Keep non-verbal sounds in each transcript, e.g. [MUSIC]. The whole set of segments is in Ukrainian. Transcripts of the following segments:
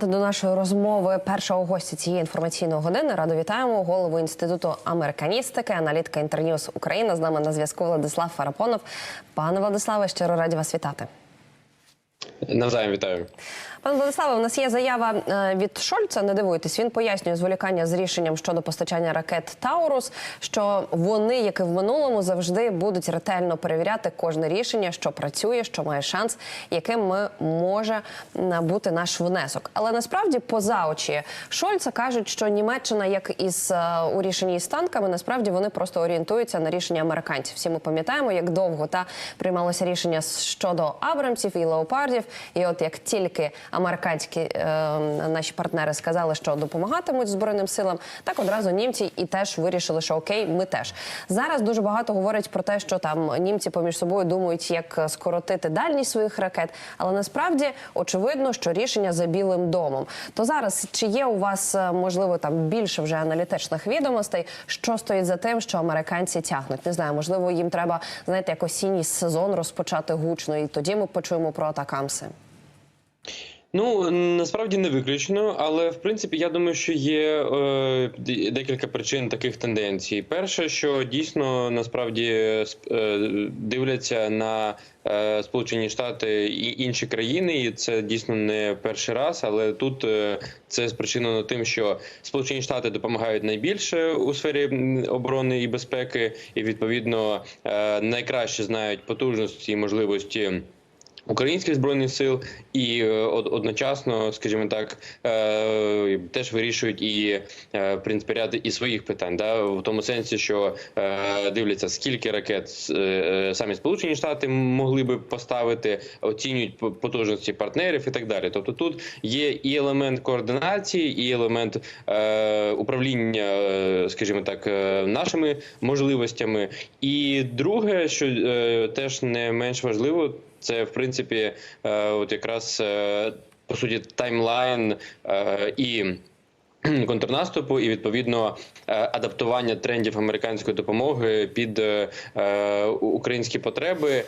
До нашої розмови першого гостя цієї інформаційної години радо вітаємо голову інституту американістики, аналітика Інтерньюз Україна. З нами на зв'язку Владислав Фарапонов. Пане Владиславе, щиро раді вас вітати. Навзаєм вітаю. Пане Владиславе, у нас є заява е, від Шольца. Не дивуйтесь, він пояснює зволікання з рішенням щодо постачання ракет Таурус, що вони, як і в минулому, завжди будуть ретельно перевіряти кожне рішення, що працює, що має шанс, яким ми може бути наш внесок. Але насправді поза очі Шольца кажуть, що Німеччина, як із е, у рішенні з танками, насправді вони просто орієнтуються на рішення американців. Всі ми пам'ятаємо, як довго та приймалося рішення щодо Абрамсів і леопардів. І от як тільки американські е, наші партнери сказали, що допомагатимуть збройним силам, так одразу німці і теж вирішили, що окей, ми теж зараз дуже багато говорять про те, що там німці поміж собою думають, як скоротити дальність своїх ракет, але насправді очевидно, що рішення за білим домом. То зараз чи є у вас е, можливо там більше вже аналітичних відомостей, що стоїть за тим, що американці тягнуть? Не знаю, можливо, їм треба знаєте, як осінній сезон розпочати гучно, і тоді ми почуємо про атакамси. Ну насправді не виключено, але в принципі я думаю, що є е, декілька причин таких тенденцій. Перше, що дійсно насправді е, дивляться на е, Сполучені Штати і інші країни, і це дійсно не перший раз. Але тут е, це спричинено тим, що Сполучені Штати допомагають найбільше у сфері оборони і безпеки, і відповідно е, найкраще знають потужності і можливості. Українських збройних сил і е, одночасно, скажімо так, е, теж вирішують і е, в принципі ряд і своїх питань, да в тому сенсі, що дивляться, скільки ракет самі Сполучені Штати могли би поставити, оцінюють потужності партнерів і так далі. Тобто, тут є і елемент координації, і елемент управління, скажімо так, нашими можливостями. І друге, що теж не менш важливо. Це в принципі, от якраз по суті таймлайн і. [CLEARS THROAT] Контрнаступу і відповідно адаптування трендів американської допомоги під українські потреби.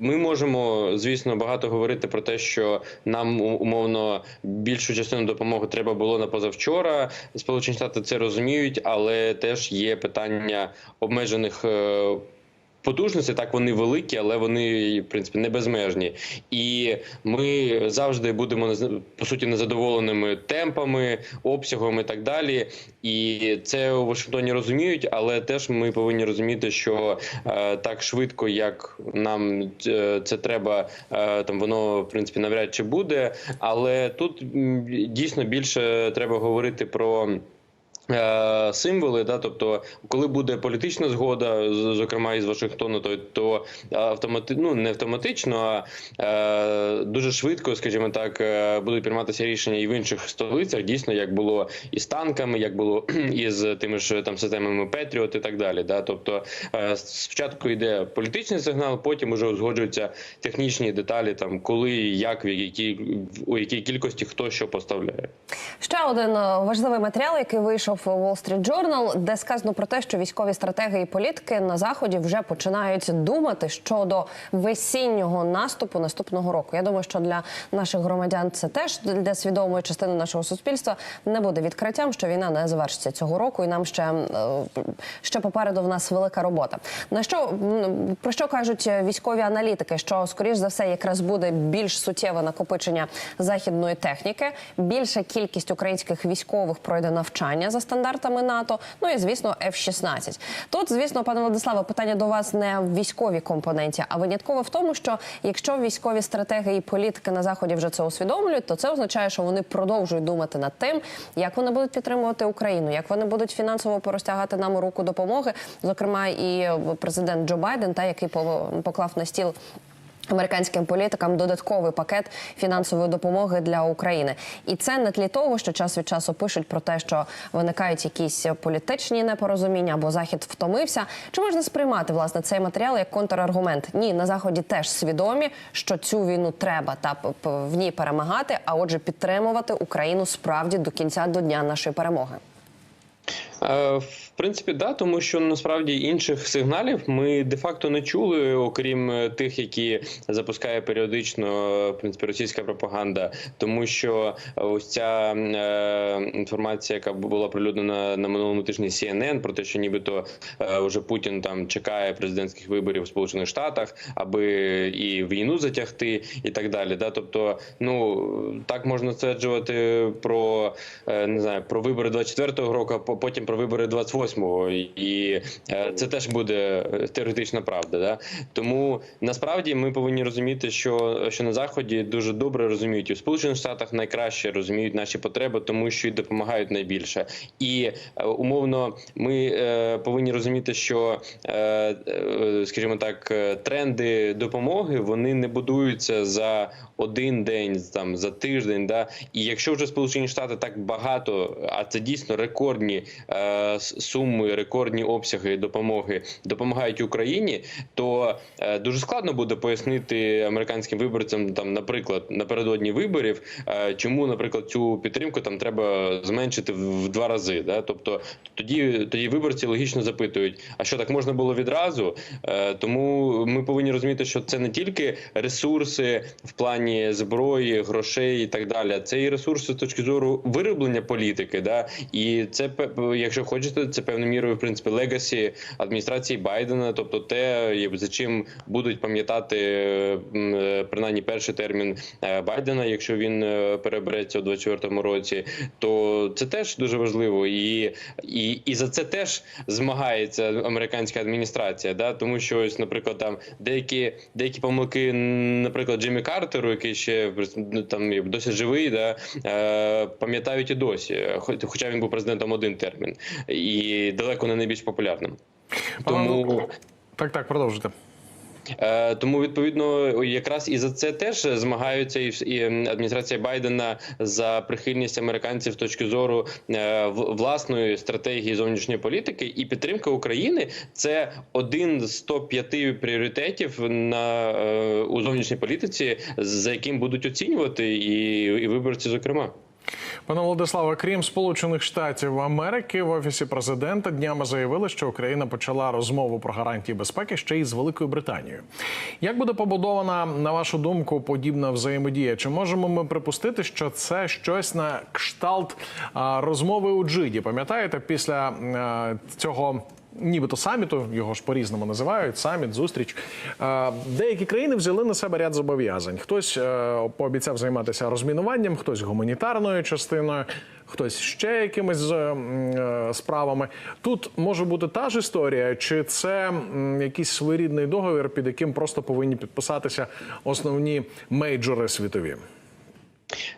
Ми можемо, звісно, багато говорити про те, що нам умовно більшу частину допомоги треба було на позавчора. Сполучені Штати це розуміють, але теж є питання обмежених. Потужності так вони великі, але вони в принципі не безмежні. І ми завжди будемо по суті незадоволеними темпами, обсягом і так далі. І це у Вашингтоні розуміють, але теж ми повинні розуміти, що е, так швидко, як нам е, це треба, е, там воно в принципі навряд чи буде. Але тут дійсно більше треба говорити про. Е, символи, да, тобто, коли буде політична згода, зокрема із Вашингтону, то то автомати... ну, не автоматично, а е, дуже швидко, скажімо так, е, будуть прийматися рішення і в інших столицях, дійсно, як було і з танками, як було [CLEARS THROAT] із тими ж там системами Петріот і так далі. Да, тобто е, спочатку йде політичний сигнал, потім вже узгоджуються технічні деталі, там коли, як, в якій у якій кількості хто що поставляє. Ще один е, важливий матеріал, який вийшов у Wall Street Journal, де сказано про те, що військові стратегії і політики на заході вже починають думати щодо весіннього наступу наступного року. Я думаю, що для наших громадян це теж для свідомої частини нашого суспільства не буде відкриттям, що війна не завершиться цього року, і нам ще е, ще попереду в нас велика робота. На що про що кажуть військові аналітики? Що скоріш за все якраз буде більш суттєве накопичення західної техніки, більша кількість українських військових пройде навчання за стандартами НАТО. Ну і звісно, F-16. Тут, звісно, пане Владиславе, питання до вас не в військовій компоненті, а винятково в тому, що якщо військові стратегії і політики на заході вже це усвідомлюють, то це означає, що вони продовжують думати над тим, як вони будуть підтримувати Україну, як вони будуть фінансово порозтягати нам руку допомоги. Зокрема, і президент Джо Байден, та який поклав на стіл. Американським політикам додатковий пакет фінансової допомоги для України, і це не тлі того, що час від часу пишуть про те, що виникають якісь політичні непорозуміння або захід втомився. Чи можна сприймати власне цей матеріал як контраргумент? Ні, на заході теж свідомі, що цю війну треба та в ній перемагати, а отже, підтримувати Україну справді до кінця до дня нашої перемоги. Е, В принципі, да, тому що насправді інших сигналів ми де-факто не чули, окрім е, тих, які запускає періодично е, в принципі російська пропаганда, тому що ось ця е, інформація, яка була оприлюднена на минулому тижні CNN, про те, що нібито е, вже Путін там чекає президентських виборів в Сполучених Штатах, аби і війну затягти, і так далі. Да? Тобто, ну так можна стверджувати про е, не знаю про вибори 24-го року, а по- потім про вибори 28-го. І е, це теж буде е, теоретична правда. Да? Тому насправді ми повинні розуміти, що, що на заході дуже добре розуміють і в Сполучених Штатах найкраще розуміють наші потреби, тому що й допомагають найбільше. І е, умовно ми повинні розуміти, що скажімо так, тренди допомоги вони не будуються за один день, там за тиждень. Да? І якщо вже Сполучені Штати так багато, а це дійсно рекордні е, суми, рекордні обсяги допомоги допомагають Україні, то е, дуже складно буде пояснити американським виборцям, там, наприклад, напередодні виборів, е, чому, наприклад, цю підтримку там треба зменшити в, два рази. Да? Тобто тоді, тоді виборці логічно запитують, а що так можна було відразу? Е, тому ми повинні розуміти, що це не тільки ресурси в плані зброї, грошей і так далі. Це і ресурси з точки зору вироблення політики. Да? І це якщо хочете, це певною мірою в принципі легасі адміністрації Байдена, тобто те, за чим будуть пам'ятати е, принаймні перший термін е, Байдена, якщо він е, перебереться у 24-му році, то це теж дуже важливо, і, і, і за це теж змагається американська адміністрація. Да? Тому що ось, наприклад, там деякі деякі помилки, наприклад, Джиммі Картеру, який ще ну, там досі живий, да, е, пам'ятають і досі, хоча він був президентом один термін, і далеко не найбільш популярним. Тому Так, так, продовжуйте. Е, Тому відповідно якраз і за це теж змагаються і, адміністрація Байдена за прихильність американців з точки зору е, власної стратегії зовнішньої політики і підтримка України це один з топ 5 пріоритетів на е, у зовнішній політиці, за яким будуть оцінювати і, і виборці, зокрема. Пане Владиславе, крім Сполучених Штатів Америки, в офісі президента днями заявили, що Україна почала розмову про гарантії безпеки ще й з Великою Британією. Як буде побудована, на вашу думку, подібна взаємодія? Чи можемо ми припустити, що це щось на кшталт розмови у Джиді? Пам'ятаєте, після цього нібито саміту, його ж по-різному називають, саміт, зустріч. Деякі країни взяли на себе ряд зобов'язань. Хтось е, пообіцяв займатися розмінуванням, хтось гуманітарною частиною, хтось ще якимись е, е, справами. Тут може бути та ж історія, чи це якийсь своєрідний договір, під яким просто повинні підписатися основні мейджори світові?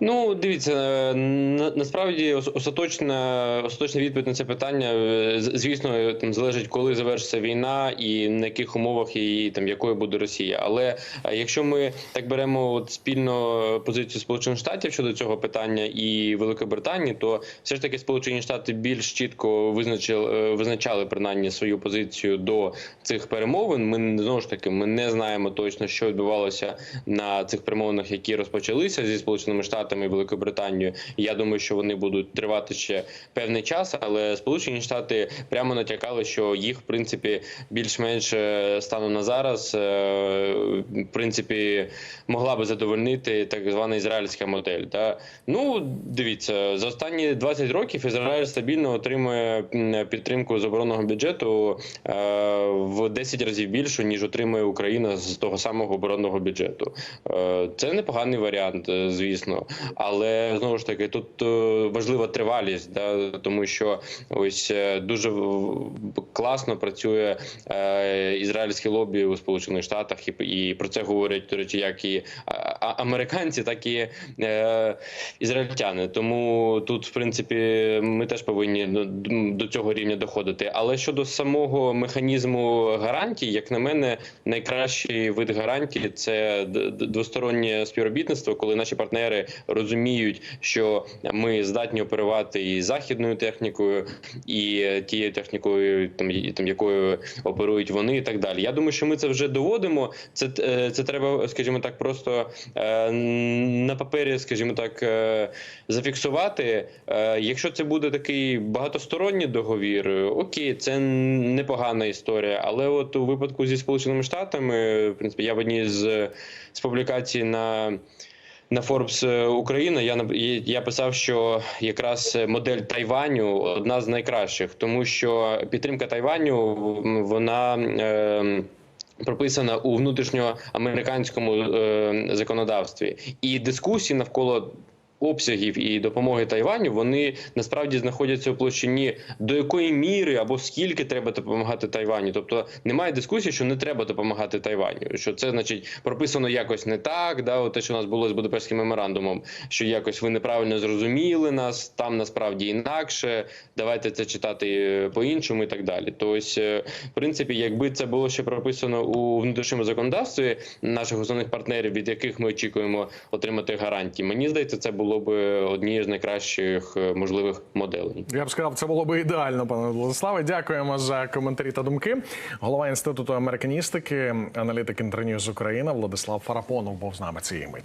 Ну, дивіться, е, на, насправді остаточна, остаточна відповідь на це питання, е, звісно, там залежить, коли завершиться війна і на яких умовах і там якою буде Росія. Але е, якщо ми так беремо от спільно позицію Сполучених Штатів щодо цього питання і Великої Британії, то все ж таки Сполучені Штати більш чітко визначили, е, визначали принаймні свою позицію до цих перемовин. Ми знову ж таки ми не знаємо точно, що відбувалося на цих перемовинах, які розпочалися зі сполученими штатами і Великою Британією. Я думаю, що вони будуть тривати ще певний час, але Сполучені Штати прямо натякали, що їх в принципі більш-менш е, станом на зараз е, в принципі могла би задовольнити так звана ізраїльська модель. Да? Ну дивіться, за останні 20 років Ізраїль стабільно отримує підтримку з оборонного бюджету е, в 10 разів більшу ніж отримує Україна з того самого оборонного бюджету. Це непоганий варіант, е, звісно, але знову ж таки тут е, важлива тривалість, да, тому що ось е, дуже класно працює е, ізраїльське лобі у Сполучених Штатах, і, і про це говорять до речі, як і американці, так і е, ізраїльтяни. Тому тут, в принципі, ми теж повинні до, до цього рівня доходити. Але щодо самого механізму гарантій, як на мене, найкращий вид гарантії це двостороннє співробітництво, коли наші партнери партнери розуміють, що ми здатні оперувати і західною технікою, і е, тією технікою, там там якою оперують вони, і так далі. Я думаю, що ми це вже доводимо. Це е, це треба, скажімо так, просто е, на папері, скажімо так, зафіксувати. Якщо це буде такий багатосторонній договір, окей, це непогана історія. Але от у випадку зі сполученими штатами, в принципі, я в одній з, з публікацій на. На Forbes е, Україна я я писав, що якраз модель Тайваню одна з найкращих, тому що підтримка Тайваню вона. Е, Прописана у внутрішньоамериканському е, законодавстві, і дискусії навколо обсягів і допомоги Тайваню вони насправді знаходяться у площині до якої міри або скільки треба допомагати Тайваню. Тобто немає дискусії, що не треба допомагати Тайваню. Що це значить прописано якось не так. Да, те, що у нас було з Будапештським меморандумом, що якось ви неправильно зрозуміли нас, там насправді інакше. Давайте це читати е, по-іншому і так далі. Тобто, е, в принципі, якби це було ще прописано у внутрішньому законодавстві наших основних партнерів, від яких ми очікуємо отримати гарантії, мені здається, це було б однією з найкращих е, можливих моделей. Я б сказав, це було би ідеально, пане Владиславе. Дякуємо за коментарі та думки. Голова інституту американістики, аналітик Інтерньюз Україна Владислав Фарапонов був з нами цієї миті.